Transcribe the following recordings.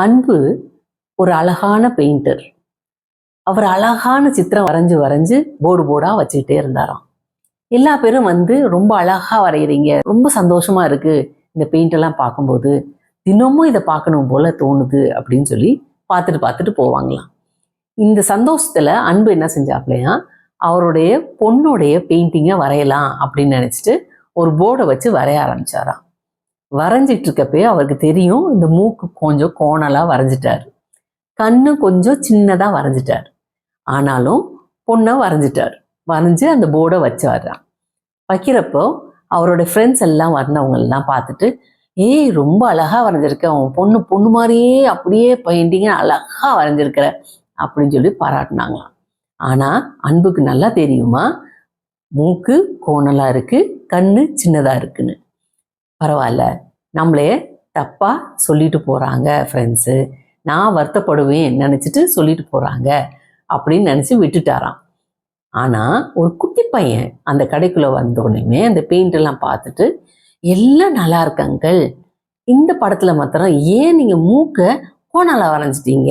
அன்பு ஒரு அழகான பெயிண்டர். அவர் அழகான சித்திரம் வரைஞ்சு வரைஞ்சு போர்டு போர்டாக வச்சுக்கிட்டே இருந்தாராம். எல்லா பேரும் வந்து ரொம்ப அழகா வரைகிறீங்க ரொம்ப சந்தோஷமா இருக்கு இந்த பெயிண்டெல்லாம் பார்க்கும்போது. தினமும் இதை பார்க்கணும் போல தோணுது அப்படின்னு சொல்லி பார்த்துட்டு பார்த்துட்டு போவாங்களாம். இந்த சந்தோஷத்துல அன்பு என்ன செஞ்சாப்லையா? அவருடைய பொண்ணுடைய பெயிண்டிங்கை வரையலாம் அப்படின்னு நினச்சிட்டு ஒரு போர்டை வச்சு வரைய ஆரம்பிச்சாராம். வரைஞ்சிட்டு இருக்கப்பயே அவருக்கு தெரியும் இந்த மூக்கு கொஞ்சம் கோணலாக வரைஞ்சிட்டார். கண்ணு கொஞ்சம் சின்னதாக வரைஞ்சிட்டார். ஆனாலும் பொண்ணை வரைஞ்சிட்டார். வரைஞ்சி அந்த போர்டை வச்சு வர்றான் வைக்கிறப்போ அவரோட ஃப்ரெண்ட்ஸ் எல்லாம் வந்தவங்கெல்லாம் பார்த்துட்டு ஏய் ரொம்ப அழகா வரைஞ்சிருக்க. உன் பொண்ணு பொண்ணு மாதிரியே அப்படியே பெயிண்டிங்க அழகா வரைஞ்சிருக்கிற. அப்படின்னு சொல்லி பாராட்டினாங்களாம். ஆனா அன்புக்கு நல்லா தெரியுமா? மூக்கு கோணலா இருக்கு கண்ணு சின்னதா இருக்குன்னு. பரவாயில்ல. நம்மளே தப்பாக சொல்லிட்டு போகிறாங்க ஃப்ரெண்ட்ஸு நான் வருத்தப்படுவேன் நினச்சிட்டு சொல்லிட்டு போகிறாங்க அப்படின்னு நினச்சி விட்டுட்டாராம். ஆனால் ஒரு குட்டி பையன் அந்த கடைக்குள்ளே வந்தோடனே அந்த பெயிண்ட்டெல்லாம் பார்த்துட்டு எல்லாம் நல்லா இருக்காங்கள் இந்த படத்தில் மாத்திரம் ஏன் நீங்கள் மூக்கை கோணலாக வரைஞ்சிட்டீங்க?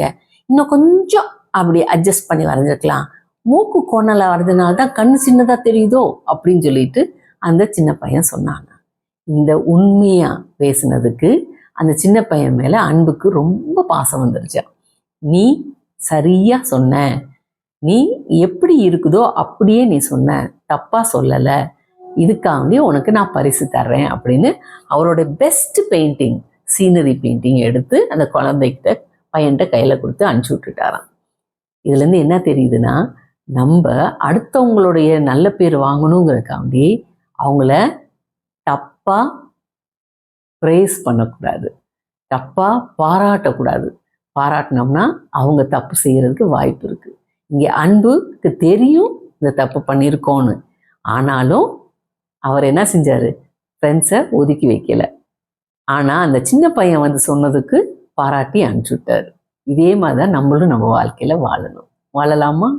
இன்னும் கொஞ்சம் அப்படி அட்ஜஸ்ட் பண்ணி வரைஞ்சிருக்கலாம். மூக்கு கோணலாக வரைஞ்சனால தான் கண் சின்னதாக தெரியுதோ? அப்படின்னு சொல்லிட்டு அந்த சின்ன பையன் சொன்னாங்க இந்த உண்மையாக பேசினதுக்கு அந்த சின்ன பையன் மேலே அன்புக்கு ரொம்ப பாசம் வந்துருச்சா. நீ சரியாக சொன்ன. நீ எப்படி இருக்குதோ அப்படியே நீ சொன்ன. தப்பாக சொல்லலை. இதுக்காண்டி உனக்கு நான் பரிசு தர்றேன் அப்படின்னு அவரோட பெஸ்ட் பெயிண்டிங் சீனரி பெயிண்டிங் எடுத்து அந்த குழந்தைகிட்ட பையன்கிட்ட கையில் கொடுத்து அனுப்பிச்சி விட்டுட்டாராம். இதுலேருந்து என்ன தெரியுதுன்னா நம்ம அடுத்தவங்களுடைய நல்ல பேர் வாங்கணுங்கிறக்காண்டி அவங்கள தப்பா ப்ரேஸ் பண்ணக்கூடாது. தப்பா பாராட்டக்கூடாது. பாராட்டினோம்னா அவங்க தப்பு செய்யறதுக்கு வாய்ப்பு இருக்கு. இங்கே அன்புக்கு தெரியும் இந்த தப்பு பண்ணியிருக்கோன்னு ஆனாலும் அவர் என்ன செஞ்சாரு? ஃப்ரெண்ட்ஸை ஒதுக்கி வைக்கல. ஆனால் அந்த சின்ன பையன் வந்து சொன்னதுக்கு பாராட்டி அனுப்பிச்சு விட்டாரு இதே மாதிரி தான் நம்மளும் நம்ம வாழ்க்கையில் வாழணும். வாழலாமா?